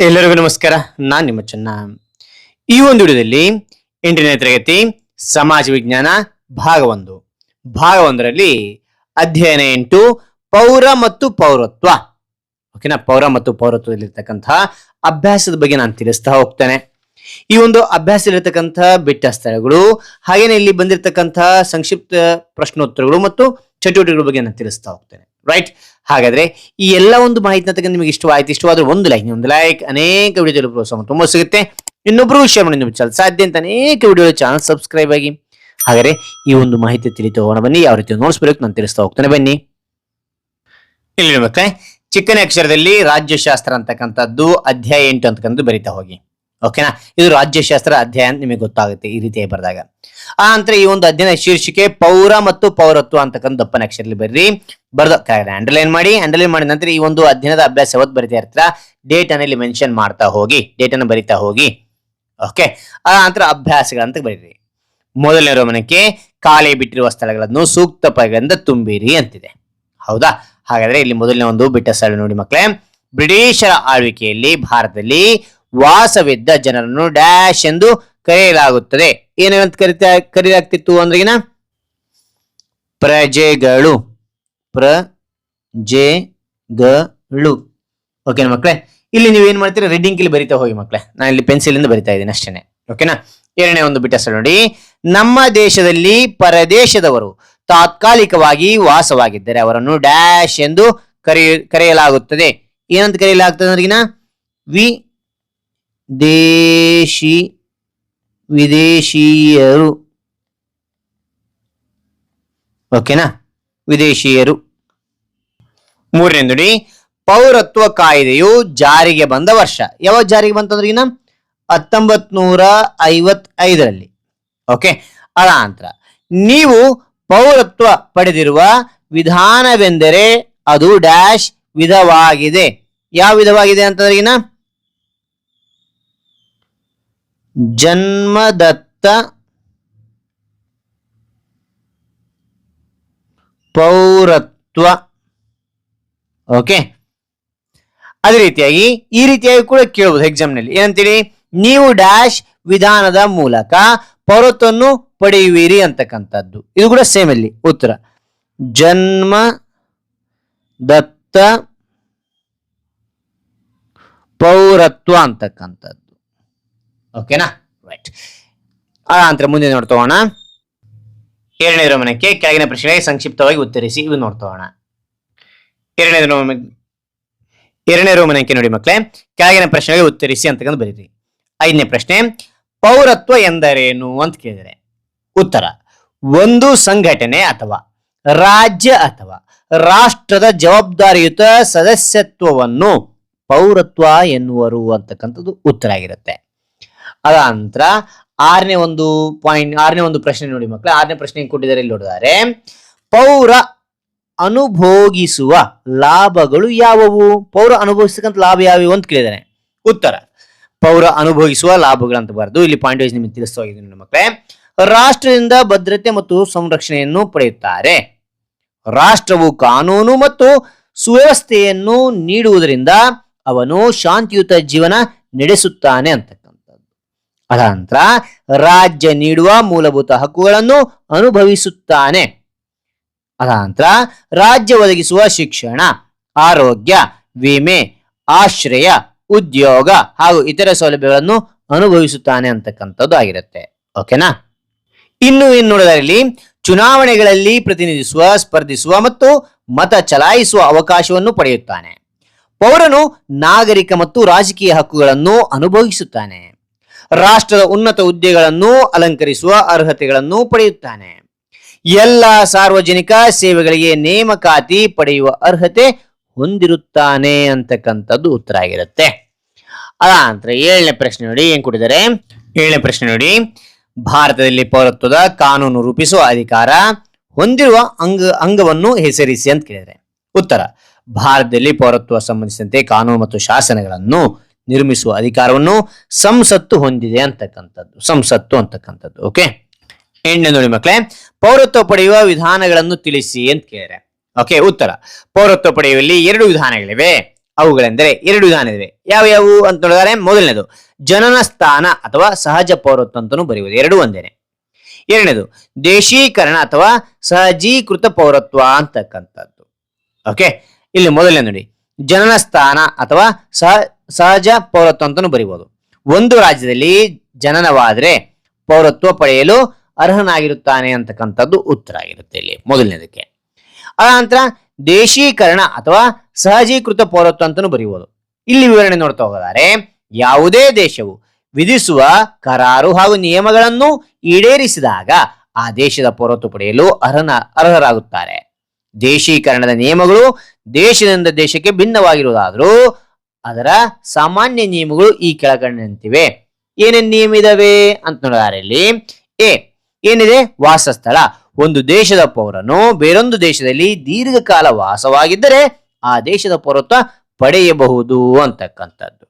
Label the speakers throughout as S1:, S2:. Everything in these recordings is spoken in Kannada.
S1: ಎಲ್ಲರಿಗೂ ನಮಸ್ಕಾರ. ನಾನ್ ನಿಮ್ಮ ಚೆನ್ನ. ಈ ಒಂದು ವಿಡಿಯೋದಲ್ಲಿ ಎಂಟನೇ ತರಗತಿ ಸಮಾಜ ವಿಜ್ಞಾನ ಭಾಗ ಒಂದು. ಭಾಗ ಒಂದರಲ್ಲಿ ಅಧ್ಯಯನ ಎಂಟು, ಪೌರ ಮತ್ತು ಪೌರತ್ವ. ಓಕೆನಾ? ಪೌರ ಮತ್ತು ಪೌರತ್ವದಲ್ಲಿರ್ತಕ್ಕಂತಹ ಅಭ್ಯಾಸದ ಬಗ್ಗೆ ನಾನು ತಿಳಿಸ್ತಾ ಹೋಗ್ತೇನೆ. ಈ ಒಂದು ಅಭ್ಯಾಸದಲ್ಲಿರ್ತಕ್ಕಂತಹ ಬಿಟ್ಟ ಸ್ಥಳಗಳು ಹಾಗೇನೆ ಇಲ್ಲಿ ಬಂದಿರತಕ್ಕಂತಹ ಸಂಕ್ಷಿಪ್ತ ಪ್ರಶ್ನೋತ್ತರಗಳು ಮತ್ತು ಚಟುವಟಿಕೆಗಳ ಬಗ್ಗೆ ನಾನು ತಿಳಿಸ್ತಾ ಹೋಗ್ತೇನೆ. ರೈಟ್ ಹಾಗಾದ್ರೆ ಈ ಎಲ್ಲ ಒಂದು ಮಾಹಿತಿನ ತಗೊಂಡು ನಿಮಗೆ ಇಷ್ಟವಾಯ್ತು, ಇಷ್ಟವಾದ್ರೆ ಒಂದು ಲೈಕ್ ಒಂದು ಲೈಕ್ ಅನೇಕ ವಿಡಿಯೋದಲ್ಲಿ ಪ್ರೋತ್ಸಾಹ ತುಂಬ ಸಿಗುತ್ತೆ. ಇನ್ನೊಬ್ರು ಶೇರ್ ಮಾಡಿ ನಿಮ್ಮ ಚಾನಲ್ ಸಾಧ್ಯ ಅಂತ ಅನೇಕ ವಿಡಿಯೋ ಚಾನಲ್ ಸಬ್ಸ್ಕ್ರೈಬ್ ಆಗಿ. ಹಾಗಾದ್ರೆ ಈ ಒಂದು ಮಾಹಿತಿ ತಿಳಿತು ಹೋಗೋಣ ಬನ್ನಿ ಯಾವ ರೀತಿ ನೋಡ್ಸ್ಬೇಕು ನಾನು ತಿಳಿಸ್ತಾ ಹೋಗ್ತಾನೆ, ಬನ್ನಿ. ಇಲ್ಲಿ ಮತ್ತೆ ಚಿಕ್ಕನೇ ಅಕ್ಷರದಲ್ಲಿ ರಾಜ್ಯಶಾಸ್ತ್ರ ಅಂತಕ್ಕಂಥದ್ದು ಅಧ್ಯಾಯ ಎಂಟು ಅಂತಕ್ಕಂಥದ್ದು ಬರಿತಾ ಹೋಗಿ. ಓಕೆನಾ ಇದು ರಾಜ್ಯಶಾಸ್ತ್ರ ಅಧ್ಯಾಯ ಅಂತ ನಿಮಗೆ ಗೊತ್ತಾಗುತ್ತೆ ಈ ರೀತಿಯಾಗಿ ಬರೆದಾಗ. ಆನಂತರ ನಂತರ ಈ ಒಂದು ಅಧ್ಯಯನ ಶೀರ್ಷಿಕೆ ಪೌರ ಮತ್ತು ಪೌರತ್ವ ಅಂತಕ್ಕಂಥ ದಪ್ಪನ ಅಕ್ಷರದಲ್ಲಿ ಬರ್ರಿ. ಬರ್ದು ಅಂಡರ್ಲೈನ್ ಮಾಡಿ ಅಂಡರ್ಲೈನ್ ಮಾಡಿದ ನಂತರ ಈ ಒಂದು ಅಧ್ಯಯನದ ಅಭ್ಯಾಸ ಯಾವತ್ತು ಬರಿತಾ ಇರ್ತೀರಾ? ಡೇಟ್ ಅನ್ನ ಇಲ್ಲಿ ಮೆನ್ಷನ್ ಮಾಡ್ತಾ ಹೋಗಿ ಡೇಟ್ ಅನ್ನು ಬರಿತಾ ಹೋಗಿ. ಓಕೆ ಆನಂತರ ನಂತರ ಅಭ್ಯಾಸಗಳಂತ ಬರೀರಿ. ಮೊದಲನೇ ರೋಮನಕ್ಕೆ ಖಾಲಿ ಬಿಟ್ಟಿರುವ ಸ್ಥಳಗಳನ್ನು ಸೂಕ್ತ ಪದಗಳಿಂದ ತುಂಬಿರಿ ಅಂತಿದೆ. ಹೌದಾ? ಹಾಗಾದ್ರೆ ಇಲ್ಲಿ ಮೊದಲನೇ ಒಂದು ಬಿಟ್ಟ ಸ್ಥಳ ನೋಡಿ ಮಕ್ಕಳೇ ಬ್ರಿಟಿಷರ ಆಳ್ವಿಕೆಯಲ್ಲಿ ಭಾರತದಲ್ಲಿ ವಾಸವಿದ್ದ ಜನರನ್ನು ಡ್ಯಾಶ್ ಎಂದು ಕರೆಯಲಾಗುತ್ತದೆ. ಏನಂತ ಕರಿತಾ, ಕರೆಯಲಾಗ್ತಿತ್ತು ಅಂದ್ರಗಿನ ಪ್ರಜೆಗಳು. ಪ್ರಜೆಗಳು. ಓಕೆನಾ ಮಕ್ಕಳೇ ಇಲ್ಲಿ ನೀವು ಏನ್ ಮಾಡ್ತೀರಾ? ರೀಡಿಂಗ್ ಇಲ್ಲಿ ಬರಿತಾ ಹೋಗಿ ಮಕ್ಕಳೇ ನಾನು ಇಲ್ಲಿ ಪೆನ್ಸಿಲ್ ಇಂದ ಬರಿತಾ ಇದ್ದೀನಿ ಅಷ್ಟೇನೆ. ಓಕೆನಾ ಎರಡನೇ ಒಂದು ಬಿಟ್ಟ ಸ್ಥಳ ನೋಡಿ. ನಮ್ಮ ದೇಶದಲ್ಲಿ ಪರದೇಶದವರು ತಾತ್ಕಾಲಿಕವಾಗಿ ವಾಸವಾಗಿದ್ದರೆ ಅವರನ್ನು ಡ್ಯಾಶ್ ಎಂದು ಕರೆಯ, ಕರೆಯಲಾಗುತ್ತದೆ. ಏನಂತ ಕರೆಯಲಾಗ್ತದೆ ಅಂದ್ರಗಿನ ವಿ ದೇಶಿ ವಿದೇಶಿಯರು. ಓಕೆನಾ? ವಿದೇಶಿಯರು. ಮೂರನೇ ನೋಡಿ, ಪೌರತ್ವ ಕಾಯ್ದೆಯು ಜಾರಿಗೆ ಬಂದ ವರ್ಷ. ಯಾವಾಗ ಜಾರಿಗೆ ಬಂತಂದ್ರೆ ಇನ್ನ? ಹತ್ತೊಂಬತ್ ನೂರ ಐವತ್ತೈದರಲ್ಲಿ ಓಕೆ? ಅದ ನಂತರ, ನೀವು ಪೌರತ್ವ ಪಡೆದಿರುವ ವಿಧಾನವೆಂದರೆ ಅದು ಡ್ಯಾಶ್ ವಿಧವಾಗಿದೆ. ಯಾವ ವಿಧವಾಗಿದೆ ಅಂತಂದ್ರೆ ಇನ್ನ ಜನ್ಮದತ್ತ ಪೌರತ್ವ. ಓಕೆ ಅದೇ ರೀತಿಯಾಗಿ ಈ ರೀತಿಯಾಗಿ ಕೂಡ ಕೇಳಬಹುದು ಎಕ್ಸಾಮ್ನಲ್ಲಿ. ಏನಂತೇಳಿ ನೀವು ಡ್ಯಾಶ್ ವಿಧಾನದ ಮೂಲಕ ಪೌರತ್ವವನ್ನು ಪಡೆಯುವಿರಿ ಅಂತಕ್ಕಂಥದ್ದು. ಇದು ಕೂಡ ಸೇಮ್ ಅಲ್ಲಿ. ಉತ್ತರ. ಜನ್ಮ ದತ್ತ ಪೌರತ್ವ ಅಂತಕ್ಕಂಥದ್ದು. ಓಕೆನಾ ರೈಟ್ ಆ ನಂತರ ಮುಂದೆ ನೋಡ್ತೋಣ ಎರಡನೇ ರೋಮನಕ್ಕೆ ಕೆಳಗಿನ ಪ್ರಶ್ನೆಗೆ ಸಂಕ್ಷಿಪ್ತವಾಗಿ ಉತ್ತರಿಸಿ ಇವು ನೋಡ್ತೋಣ ಎರಡನೇ ರೋಮ ಎರಡನೇ ರೋಮನಕ್ಕೆ ನೋಡಿ ಮಕ್ಕಳೇ ಕೆಳಗಿನ ಪ್ರಶ್ನೆಗೆ ಉತ್ತರಿಸಿ ಅಂತಕ್ಕಂಥ ಬರೀರಿ. ಐದನೇ ಪ್ರಶ್ನೆ, ಪೌರತ್ವ ಎಂದರೇನು ಅಂತ ಕೇಳಿದರೆ? ಉತ್ತರ, ಒಂದು ಸಂಘಟನೆ ಅಥವಾ ರಾಜ್ಯ ಅಥವಾ ರಾಷ್ಟ್ರದ ಜವಾಬ್ದಾರಿಯುತ ಸದಸ್ಯತ್ವವನ್ನು ಪೌರತ್ವ ಎನ್ನುವರು ಅಂತಕ್ಕಂಥದ್ದು ಉತ್ತರ ಆಗಿರುತ್ತೆ. ಅದ ನಂತರ ಆರನೇ ಒಂದು ಪಾಯಿಂಟ್ ಆರನೇ ಒಂದು ಪ್ರಶ್ನೆ ನೋಡಿ ಮಕ್ಕಳು ಆರನೇ ಪ್ರಶ್ನೆ ಕೊಟ್ಟಿದ್ದಾರೆ ಇಲ್ಲಿ ನೋಡಿದರೆ. ಪೌರ ಅನುಭೋಗಿಸುವ ಲಾಭಗಳು ಯಾವುವು? ಪೌರ ಅನುಭವಿಸ್ತಕ್ಕಂಥ ಲಾಭ ಯಾವ್ಯಾವು ಅಂತ ಕೇಳಿದ್ದಾರೆ ಉತ್ತರ, ಪೌರ ಅನುಭವಿಸುವ ಲಾಭಗಳು ಅಂತ ಬರೆದು ಇಲ್ಲಿ ಪಾಯಿಂಟ್ ವೈಸ್ ನಿಮಗೆ ತಿಳಿಸ್ತಾ ಹೋಗಿದ್ದೀನಿ ಮಕ್ಕಳೇ ರಾಷ್ಟ್ರದಿಂದ ಭದ್ರತೆ ಮತ್ತು ಸಂರಕ್ಷಣೆಯನ್ನು ಪಡೆಯುತ್ತಾರೆ. ರಾಷ್ಟ್ರವು ಕಾನೂನು ಮತ್ತು ಸುವ್ಯವಸ್ಥೆಯನ್ನು ನೀಡುವುದರಿಂದ ಅವನು ಶಾಂತಿಯುತ ಜೀವನ ನಡೆಸುತ್ತಾನೆ ಅಂತಕ್ಕಂಥದ್ದು ಅದ ನಂತರ ರಾಜ್ಯ ನೀಡುವ ಮೂಲಭೂತ ಹಕ್ಕುಗಳನ್ನು ಅನುಭವಿಸುತ್ತಾನೆ. ಅದನಂತರ ರಾಜ್ಯ ಒದಗಿಸುವ ಶಿಕ್ಷಣ, ಆರೋಗ್ಯ, ವಿಮೆ, ಆಶ್ರಯ, ಉದ್ಯೋಗ ಹಾಗೂ ಇತರ ಸೌಲಭ್ಯಗಳನ್ನು ಅನುಭವಿಸುತ್ತಾನೆ ಅಂತಕ್ಕಂಥದ್ದು ಆಗಿರುತ್ತೆ. ಓಕೆನಾ ಇನ್ನು ಇನ್ನು ನೋಡೋದರಲ್ಲಿ ಚುನಾವಣೆಗಳಲ್ಲಿ ಪ್ರತಿನಿಧಿಸುವ, ಸ್ಪರ್ಧಿಸುವ ಮತ್ತು ಮತ ಚಲಾಯಿಸುವ ಅವಕಾಶವನ್ನು ಪಡೆಯುತ್ತಾನೆ. ಪೌರನು ನಾಗರಿಕ ಮತ್ತು ರಾಜಕೀಯ ಹಕ್ಕುಗಳನ್ನು ಅನುಭವಿಸುತ್ತಾನೆ. ರಾಷ್ಟ್ರದ ಉನ್ನತ ಹುದ್ದೆಗಳನ್ನು ಅಲಂಕರಿಸುವ ಅರ್ಹತೆಗಳನ್ನು ಪಡೆಯುತ್ತಾನೆ. ಎಲ್ಲ ಸಾರ್ವಜನಿಕ ಸೇವೆಗಳಿಗೆ ನೇಮಕಾತಿ ಪಡೆಯುವ ಅರ್ಹತೆ ಹೊಂದಿರುತ್ತಾನೆ ಅಂತಕ್ಕಂಥದ್ದು ಉತ್ತರ ಆಗಿರುತ್ತೆ. ಅದ ನಂತರ ಏಳನೇ ಪ್ರಶ್ನೆ ನೋಡಿ, ಏನ್ ಕೊಟ್ಟಿದ್ದಾರೆ? ಏಳನೇ ಪ್ರಶ್ನೆ ನೋಡಿ, ಭಾರತದಲ್ಲಿ ಪೌರತ್ವದ ಕಾನೂನು ರೂಪಿಸುವ ಅಧಿಕಾರ ಹೊಂದಿರುವ ಅಂಗ, ಅಂಗವನ್ನು ಹೆಸರಿಸಿ ಅಂತ ಕೇಳಿದರೆ ಉತ್ತರ, ಭಾರತದಲ್ಲಿ ಪೌರತ್ವ ಸಂಬಂಧಿಸಿದಂತೆ ಕಾನೂನು ಮತ್ತು ಶಾಸನಗಳನ್ನು ನಿರ್ಮಿಸುವ ಅಧಿಕಾರವನ್ನು ಸಂಸತ್ತು ಹೊಂದಿದೆ ಅಂತಕ್ಕಂಥದ್ದು. ಸಂಸತ್ತು ಅಂತಕ್ಕಂಥದ್ದು ಓಕೆ ಎಣ್ಣೆ ನೋಡಿ ಮಕ್ಕಳೇ ಪೌರತ್ವ ಪಡೆಯುವ ವಿಧಾನಗಳನ್ನು ತಿಳಿಸಿ ಅಂತ ಕೇಳಿದ್ರೆ ಓಕೆ ಉತ್ತರ, ಪೌರತ್ವ ಪಡೆಯುವಲ್ಲಿ ಎರಡು ವಿಧಾನಗಳಿವೆ. ಅವುಗಳೆಂದರೆ ಎರಡು ವಿಧಾನಗಳಿವೆ ಯಾವ ಯಾವುವು ಅಂತ ನೋಡಿದರೆ ಮೊದಲನೇದು, ಜನನ ಸ್ಥಾನ ಅಥವಾ ಸಹಜ ಪೌರತ್ವ ಅಂತಲೂ ಬರೆಯುವುದು. ಎರಡು ಒಂದೇನೆ. ಎರಡನೇದು, ದೇಶೀಕರಣ ಅಥವಾ ಸಹಜೀಕೃತ ಪೌರತ್ವ ಅಂತಕ್ಕಂಥದ್ದು ಓಕೆ ಇಲ್ಲಿ ಮೊದಲನೇ ನೋಡಿ, ಜನನ ಸ್ಥಾನ ಅಥವಾ ಸಹ ಸಹಜ ಪೌರತ್ವ ಅಂತಾನು ಬರೀಬಹುದು ಒಂದು ರಾಜ್ಯದಲ್ಲಿ ಜನನವಾದರೆ ಪೌರತ್ವ ಪಡೆಯಲು ಅರ್ಹನಾಗಿರುತ್ತಾನೆ ಅಂತಕ್ಕಂಥದ್ದು ಉತ್ತರ ಆಗಿರುತ್ತೆ ಇಲ್ಲಿ ಮೊದಲನೇದಕ್ಕೆ. ನಂತರ ದೇಶೀಕರಣ ಅಥವಾ ಸಹಜೀಕೃತ ಪೌರತ್ವ ಅಂತಾನು ಬರೀಬಹುದು ಇಲ್ಲಿ ವಿವರಣೆ ನೋಡ್ತಾ ಹೋದರೆ ಯಾವುದೇ ದೇಶವು ವಿಧಿಸುವ ಕರಾರು ಹಾಗೂ ನಿಯಮಗಳನ್ನು ಈಡೇರಿಸಿದಾಗ ಆ ದೇಶದ ಪೌರತ್ವ ಪಡೆಯಲು ಅರ್ಹನ, ಅರ್ಹರಾಗುತ್ತಾರೆ. ದೇಶೀಕರಣದ ನಿಯಮಗಳು ದೇಶದಿಂದ ದೇಶಕ್ಕೆ ಭಿನ್ನವಾಗಿರುವುದಾದರೂ ಅದರ ಸಾಮಾನ್ಯ ನಿಯಮಗಳು ಈ ಕೆಳಕಂಡಂತಿವೆ. ಏನೇನ್ ನಿಯಮ ಇದಾವೆ ಅಂತ ನೋಡಿದಾರೆ ಇಲ್ಲಿ ಎ, ಏನಿದೆ? ವಾಸಸ್ಥಳ. ಒಂದು ದೇಶದ ಪೌರನು ಬೇರೊಂದು ದೇಶದಲ್ಲಿ ದೀರ್ಘಕಾಲ ವಾಸವಾಗಿದ್ದರೆ ಆ ದೇಶದ ಪೌರತ್ವ ಪಡೆಯಬಹುದು ಅಂತಕ್ಕಂಥದ್ದು.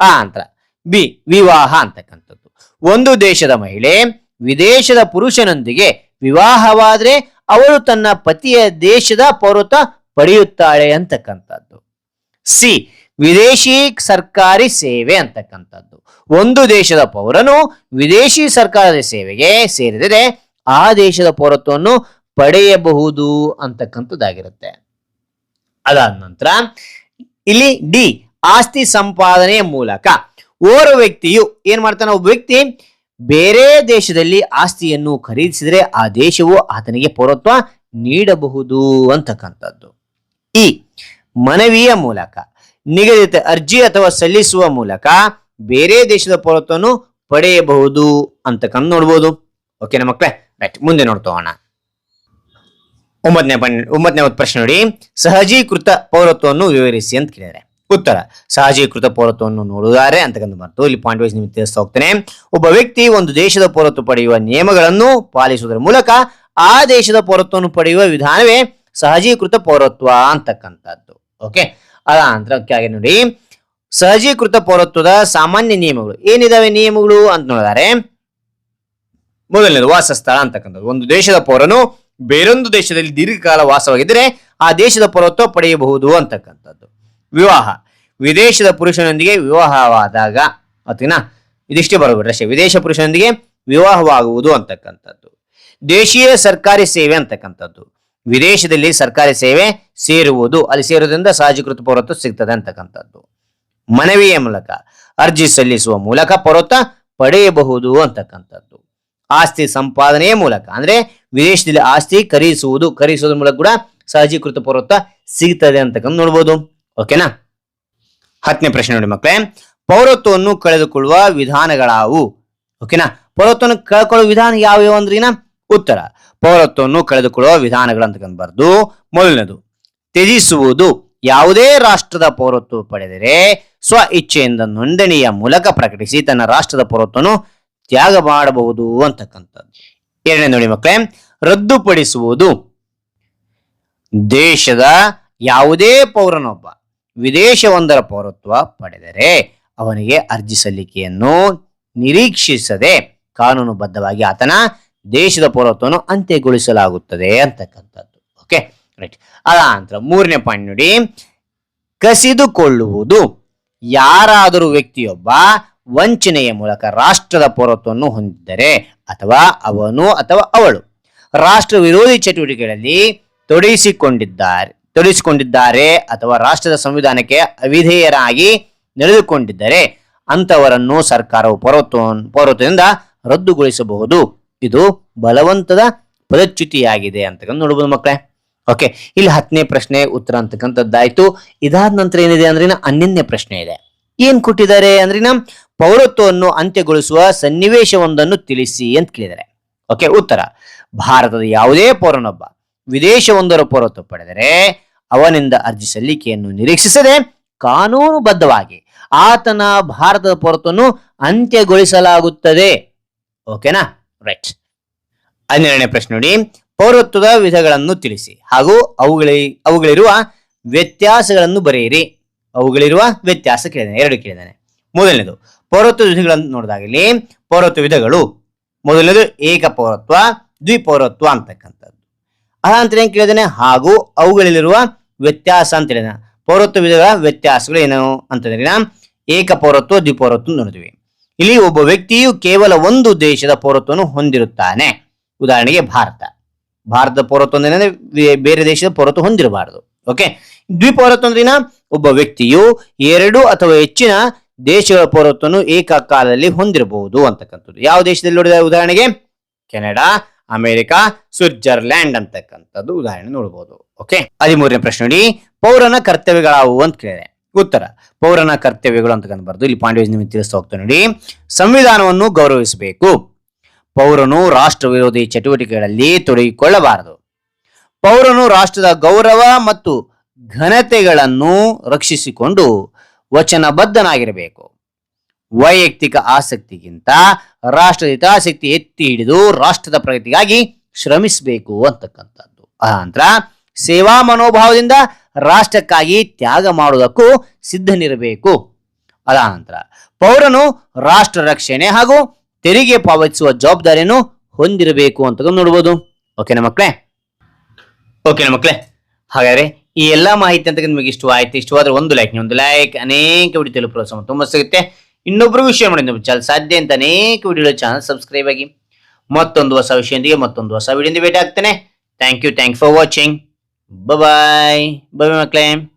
S1: ಆ ಅಂತರ ಬಿ, ವಿವಾಹ ಅಂತಕ್ಕಂಥದ್ದು. ಒಂದು ದೇಶದ ಮಹಿಳೆ ವಿದೇಶದ ಪುರುಷನೊಂದಿಗೆ ವಿವಾಹವಾದ್ರೆ ಅವಳು ತನ್ನ ಪತಿಯ ದೇಶದ ಪೌರತ್ವ ಪಡೆಯುತ್ತಾಳೆ ಅಂತಕ್ಕಂಥದ್ದು. ಸಿ ವಿದೇಶಿ ಸರ್ಕಾರಿ ಸೇವೆ ಅಂತಕ್ಕಂಥದ್ದು. ಒಂದು ದೇಶದ ಪೌರನು ವಿದೇಶಿ ಸರ್ಕಾರದ ಸೇವೆಗೆ ಸೇರಿದರೆ ಆ ದೇಶದ ಪೌರತ್ವವನ್ನು ಪಡೆಯಬಹುದು ಅಂತಕ್ಕಂಥದ್ದಾಗಿರುತ್ತೆ. ಅದಾದ ನಂತರ ಇಲ್ಲಿ ಡಿ, ಆಸ್ತಿ ಸಂಪಾದನೆಯ ಮೂಲಕ ಓರ್ವ ವ್ಯಕ್ತಿಯು ಏನ್ ಮಾಡ್ತಾನೆ, ಒಬ್ಬ ವ್ಯಕ್ತಿ ಬೇರೆ ದೇಶದಲ್ಲಿ ಆಸ್ತಿಯನ್ನು ಖರೀದಿಸಿದರೆ ಆ ದೇಶವು ಆತನಿಗೆ ಪೌರತ್ವ ನೀಡಬಹುದು ಅಂತಕ್ಕಂಥದ್ದು. ಈ ಮನವಿಯ ಮೂಲಕ ನಿಗದಿತ ಅರ್ಜಿ ಅಥವಾ ಸಲ್ಲಿಸುವ ಮೂಲಕ ಬೇರೆ ದೇಶದ ಪೌರತ್ವವನ್ನು ಪಡೆಯಬಹುದು ಅಂತಕ್ಕಂಥ ನೋಡ್ಬೋದು. ಓಕೆನಾ ಮಕ್ಕಳೇ ರೈಟ್ ಮುಂದೆ ನೋಡ್ತೋಣ ಒಂಬತ್ತನೇ ಒಂಬತ್ತನೇ ಪ್ರಶ್ನೆ ನೋಡಿ. ಸಹಜೀಕೃತ ಪೌರತ್ವವನ್ನು ವಿವರಿಸಿ ಅಂತ ಕೇಳಿದರೆ ಉತ್ತರ, ಸಹಜೀಕೃತ ಪೌರತ್ವವನ್ನು ನೋಡುತ್ತಾರೆ ಅಂತಕ್ಕಂಥ ಬಂತು. ಇಲ್ಲಿ ಪಾಯಿಂಟ್ ವೈಸ್ ನಿಮಗೆ ತಿಳಿಸ್ತಾ ಹೋಗ್ತೇನೆ. ಒಬ್ಬ ವ್ಯಕ್ತಿ ಒಂದು ದೇಶದ ಪೌರತ್ವ ಪಡೆಯುವ ನಿಯಮಗಳನ್ನು ಪಾಲಿಸುವುದರ ಮೂಲಕ ಆ ದೇಶದ ಪೌರತ್ವವನ್ನು ಪಡೆಯುವ ವಿಧಾನವೇ ಸಹಜೀಕೃತ ಪೌರತ್ವ ಅಂತಕ್ಕಂಥದ್ದು ಓಕೆ ಅದ ಕೆಳಗೆ ನೋಡಿ. ಸಹಜೀಕೃತ ಪೌರತ್ವದ ಸಾಮಾನ್ಯ ನಿಯಮಗಳು. ಏನಿದಾವೆ ನಿಯಮಗಳು ಅಂತ ನೋಡಿದರೆ, ಮೊದಲನೇದು ವಾಸಸ್ಥಳ ಅಂತಕ್ಕಂಥದ್ದು. ಒಂದು ದೇಶದ ಪೌರನು ಬೇರೊಂದು ದೇಶದಲ್ಲಿ ದೀರ್ಘಕಾಲ ವಾಸವಾಗಿದ್ದರೆ ಆ ದೇಶದ ಪೌರತ್ವ ಪಡೆಯಬಹುದು ಅಂತಕ್ಕಂಥದ್ದು. ವಿವಾಹ. ವಿದೇಶದ ಪುರುಷನೊಂದಿಗೆ ವಿವಾಹವಾದಾಗ, ಓಕೆನಾ? ಇದಿಷ್ಟೇ ಬರಬಹುದು ಅಷ್ಟೇ. ವಿದೇಶ ಪುರುಷನೊಂದಿಗೆ ವಿವಾಹವಾಗುವುದು ಅಂತಕ್ಕಂಥದ್ದು. ದೇಶೀಯ ಸರ್ಕಾರಿ ಸೇವೆ ಅಂತಕ್ಕಂಥದ್ದು. ವಿದೇಶದಲ್ಲಿ ಸರ್ಕಾರಿ ಸೇವೆ ಸೇರುವುದು, ಅಲ್ಲಿ ಸೇರುವುದರಿಂದ ಸಹಜೀಕೃತ ಪೌರತ್ವ ಸಿಗ್ತದೆ ಅಂತಕ್ಕಂಥದ್ದು. ಮನವಿಯ ಮೂಲಕ, ಅರ್ಜಿ ಸಲ್ಲಿಸುವ ಮೂಲಕ ಪೌರತ್ವ ಪಡೆಯಬಹುದು ಅಂತಕ್ಕಂಥದ್ದು. ಆಸ್ತಿ ಸಂಪಾದನೆಯ ಮೂಲಕ, ಅಂದ್ರೆ ವಿದೇಶದಲ್ಲಿ ಆಸ್ತಿ ಖರೀದಿಸುವುದು, ಖರೀದಿಸುವುದ್ರ ಮೂಲಕ ಕೂಡ ಸಹಜೀಕೃತ ಪೌರತ್ವ ಸಿಗ್ತದೆ ಅಂತಕ್ಕಂಥ ನೋಡ್ಬೋದು. ಓಕೆನಾ? ಹತ್ತನೇ ಪ್ರಶ್ನೆ ನೋಡಿ ಮಕ್ಕಳೇ, ಪೌರತ್ವವನ್ನು ಕಳೆದುಕೊಳ್ಳುವ ವಿಧಾನಗಳಾವು? ಓಕೆನಾ? ಪೌರತ್ವವನ್ನು ಕಳ್ಕೊಳ್ಳುವ ವಿಧಾನ ಯಾವ್ಯಾವ ಅಂದ್ರೆ ಉತ್ತರ ಪೌರತ್ವವನ್ನು ಕಳೆದುಕೊಳ್ಳುವ ವಿಧಾನಗಳು ಅಂತಕ್ಕಂಥ ಬರ್ದು ಮೊದಲನೇದು, ತ್ಯಜಿಸುವುದು. ಯಾವುದೇ ರಾಷ್ಟ್ರದ ಪೌರತ್ವ ಪಡೆದರೆ ಸ್ವ ಇಚ್ಛೆಯಿಂದ ನೋಂದಣಿಯ ಮೂಲಕ ಪ್ರಕಟಿಸಿ ತನ್ನ ರಾಷ್ಟ್ರದ ಪೌರತ್ವವನ್ನು ತ್ಯಾಗ ಮಾಡಬಹುದು ಅಂತಕ್ಕಂಥದ್ದು. ಎರಡನೇ ನೋಡಿ ಮಕ್ಕಳೇ, ರದ್ದುಪಡಿಸುವುದು. ದೇಶದ ಯಾವುದೇ ಪೌರನೊಬ್ಬ ವಿದೇಶವೊಂದರ ಪೌರತ್ವ ಪಡೆದರೆ ಅವನಿಗೆ ಅರ್ಜಿ ಸಲ್ಲಿಕೆಯನ್ನು ನಿರೀಕ್ಷಿಸದೆ ಕಾನೂನುಬದ್ಧವಾಗಿ ಆತನ ದೇಶದ ಪೌರತ್ವವನ್ನು ಅಂತ್ಯಗೊಳಿಸಲಾಗುತ್ತದೆ ಅಂತಕ್ಕಂಥದ್ದು. ಓಕೆ ರೈಟ್ ಅದ ನಂತರ ಮೂರನೇ ಪಾಯಿಂಟ್ ನೋಡಿ. ಕಸಿದುಕೊಳ್ಳುವುದು ಯಾರಾದರೂ ವ್ಯಕ್ತಿಯೊಬ್ಬ ವಂಚನೆಯ ಮೂಲಕ ರಾಷ್ಟ್ರದ ಪೌರತ್ವವನ್ನು ಹೊಂದಿದ್ದರೆ ಅಥವಾ ಅವನು ಅಥವಾ ಅವಳು ರಾಷ್ಟ್ರ ವಿರೋಧಿ ಚಟುವಟಿಕೆಗಳಲ್ಲಿ ತೊಡಗಿಸಿಕೊಂಡಿದ್ದಾರೆ ತೊಡಗಿಸಿಕೊಂಡಿದ್ದಾರೆ ಅಥವಾ ರಾಷ್ಟ್ರದ ಸಂವಿಧಾನಕ್ಕೆ ಅವಿಧೇಯರಾಗಿ ನಡೆದುಕೊಂಡಿದ್ದರೆ ಅಂತವರನ್ನು ಸರ್ಕಾರವು ಪೌರತ್ವ, ಪೌರತ್ವದಿಂದ ರದ್ದುಗೊಳಿಸಬಹುದು. ಇದು ಬಲವಂತದ ಪದಚ್ಯುತಿಯಾಗಿದೆ ಅಂತಕ್ಕಂಥ ನೋಡ್ಬೋದು ಮಕ್ಕಳೇ. ಓಕೆ, ಇಲ್ಲಿ ಹತ್ತನೇ ಪ್ರಶ್ನೆ ಉತ್ತರ ಅಂತಕ್ಕಂಥದ್ದಾಯ್ತು. ಇದಾದ ನಂತರ ಏನಿದೆ ಅಂದ್ರೆ ಹನ್ನೊಂದನೇ ಪ್ರಶ್ನೆ ಇದೆ. ಏನ್ ಕೊಟ್ಟಿದ್ದಾರೆ ಅಂದ್ರೆ ಪೌರತ್ವವನ್ನು ಅಂತ್ಯಗೊಳಿಸುವ ಸನ್ನಿವೇಶವೊಂದನ್ನು ತಿಳಿಸಿ ಅಂತ ಕೇಳಿದ್ದಾರೆ. ಓಕೆ, ಉತ್ತರ. ಭಾರತದ ಯಾವುದೇ ಪೌರನೊಬ್ಬ ವಿದೇಶವೊಂದರ ಪೌರತ್ವ ಪಡೆದರೆ ಅವನಿಂದ ಅರ್ಜಿ ಸಲ್ಲಿಕೆಯನ್ನು ನಿರೀಕ್ಷಿಸದೆ ಕಾನೂನುಬದ್ಧವಾಗಿ ಆತನ ಭಾರತದ ಪೌರತ್ವವನ್ನು ಅಂತ್ಯಗೊಳಿಸಲಾಗುತ್ತದೆ. ಓಕೆನಾ? ರೈಟ್ ಹನ್ನೆರಡನೇ ಪ್ರಶ್ನೆ ನೋಡಿ. ಪೌರತ್ವದ ವಿಧಗಳನ್ನು ತಿಳಿಸಿ. ಹಾಗೂ ಅವುಗಳಿ, ಅವುಗಳಿರುವ ವ್ಯತ್ಯಾಸಗಳನ್ನು ಬರೆಯಿರಿ. ಅವುಗಳಿರುವ ವ್ಯತ್ಯಾಸ ಕೇಳಿದ್ದಾನೆ ಎರಡು ಕೇಳಿದ್ದಾನೆ ಮೊದಲನೇದು, ಪೌರತ್ವ ವಿಧಗಳನ್ನು ನೋಡಿದಾಗಲಿ ಪೌರತ್ವ ವಿಧಗಳು. ಮೊದಲನೇದು, ಏಕ ಪೌರತ್ವ, ದ್ವಿಪೌರತ್ವ ಅಂತಕ್ಕಂಥದ್ದು. ಅನಂತರ ಏನ್ ಕೇಳಿದಾನೆ? ಹಾಗೂ ಅವುಗಳಲ್ಲಿರುವ ವ್ಯತ್ಯಾಸ ಅಂತ ಹೇಳಿದ ಪೌರತ್ವ ವಿಧಗಳ ವ್ಯತ್ಯಾಸಗಳು ಏನು ಅಂತಂದ್ರೆ ಏಕ ಪೌರತ್ವ, ದ್ವಿಪೌರತ್ವ ನೋಡಿದ್ವಿ. ಇಲ್ಲಿ ಒಬ್ಬ ವ್ಯಕ್ತಿಯು ಕೇವಲ ಒಂದು ದೇಶದ ಪೌರತ್ವವನ್ನು ಹೊಂದಿರುತ್ತಾನೆ. ಉದಾಹರಣೆಗೆ ಭಾರತ. ಭಾರತದ ಪೌರತ್ವ ಅಂದ್ರೆ ಬೇರೆ ದೇಶದ ಪೌರತ್ವ ಹೊಂದಿರಬಾರದು. ಓಕೆ ದ್ವಿಪೌರತ್ವ ಅಂದ್ರಿನ ಒಬ್ಬ ವ್ಯಕ್ತಿಯು ಎರಡು ಅಥವಾ ಹೆಚ್ಚಿನ ದೇಶಗಳ ಪೌರತ್ವವನ್ನು ಏಕಕಾಲದಲ್ಲಿ ಹೊಂದಿರಬಹುದು ಅಂತಕ್ಕಂಥದ್ದು. ಯಾವ ದೇಶದಲ್ಲಿ ನೋಡಿದ ಉದಾಹರಣೆಗೆ? ಕೆನಡಾ, ಅಮೆರಿಕ, ಸ್ವಿಟ್ಜರ್ಲ್ಯಾಂಡ್ ಅಂತಕ್ಕಂಥದ್ದು ಉದಾಹರಣೆ ನೋಡಬಹುದು ಓಕೆ ಹದಿಮೂರನೇ ಪ್ರಶ್ನೆ ನೋಡಿ. ಪೌರನ ಕರ್ತವ್ಯಗಳಾವು ಅಂತ ಕೇಳಿದೆ. ಉತ್ತರ. ಪೌರನ ಕರ್ತವ್ಯಗಳು ಅಂತ ಬರ್ದು ಇಲ್ಲಿ ಪಾಂಡ್ಯ ನಿಮಗೆ ತಿಳಿಸ್ತಾ ಹೋಗ್ತೇವೆ ನೋಡಿ. ಸಂವಿಧಾನವನ್ನು ಗೌರವಿಸಬೇಕು. ಪೌರನು ರಾಷ್ಟ್ರ ವಿರೋಧಿ ಚಟುವಟಿಕೆಗಳಲ್ಲಿ ತೊಡಗಿಕೊಳ್ಳಬಾರದು. ಪೌರನು ರಾಷ್ಟ್ರದ ಗೌರವ ಮತ್ತು ಘನತೆಗಳನ್ನು ರಕ್ಷಿಸಿಕೊಂಡು ವಚನಬದ್ಧನಾಗಿರಬೇಕು. ವೈಯಕ್ತಿಕ ಆಸಕ್ತಿಗಿಂತ ರಾಷ್ಟ್ರದ ಹಿತಾಸಕ್ತಿ ಎತ್ತಿ ಹಿಡಿದು ರಾಷ್ಟ್ರದ ಪ್ರಗತಿಗಾಗಿ ಶ್ರಮಿಸಬೇಕು ಅಂತಕ್ಕಂಥದ್ದು. ಆ ನಂತರ ಸೇವಾ ಮನೋಭಾವದಿಂದ ರಾಷ್ಟ್ರಕ್ಕಾಗಿ ತ್ಯಾಗ ಮಾಡುವುದಕ್ಕೂ ಸಿದ್ಧನಿರಬೇಕು. ಅದ ನಂತರ ಪೌರನು ರಾಷ್ಟ್ರ ರಕ್ಷಣೆ ಹಾಗೂ ತೆರಿಗೆ ಪಾವತಿಸುವ ಜವಾಬ್ದಾರಿಯನ್ನು ಹೊಂದಿರಬೇಕು ಅಂತ ನೋಡ್ಬೋದು. ಓಕೆನಾ ಮಕ್ಕಳೇ ಓಕೆನಾ ಮಕ್ಕಳೇ ಹಾಗಾದ್ರೆ ಈ ಎಲ್ಲಾ ಮಾಹಿತಿ ಅಂತ ನಿಮಗೆ ಇಷ್ಟವಾಯ್ತು. ಇಷ್ಟವಾದ್ರೆ ಒಂದು ಲೈಕ್ ಒಂದು ಲೈಕ್ ಅನೇಕ ವಿಡಿಯೋ ಪ್ರೋತ್ಸಾಹ ತುಂಬಾ ಸಿಗುತ್ತೆ. ಇನ್ನೊಬ್ರು ವಿಷಯ ಮಾಡಿ ಚಾನಲ್ ಸಾಧ್ಯ ಅಂತ ಅನೇಕ ವಿಡಿಯೋ ಚಾನಲ್ ಸಬ್ಸ್ಕ್ರೈಬ್ ಆಗಿ ಮತ್ತೊಂದು ಹೊಸ ವಿಷಯದೊಂದಿಗೆ ಮತ್ತೊಂದು ಹೊಸ ವಿಡಿಯೋದಿಂದ ಭೇಟಿ ಆಗ್ತೇನೆ thank you thank for watching Bye-bye. Bye-bye, my McLean.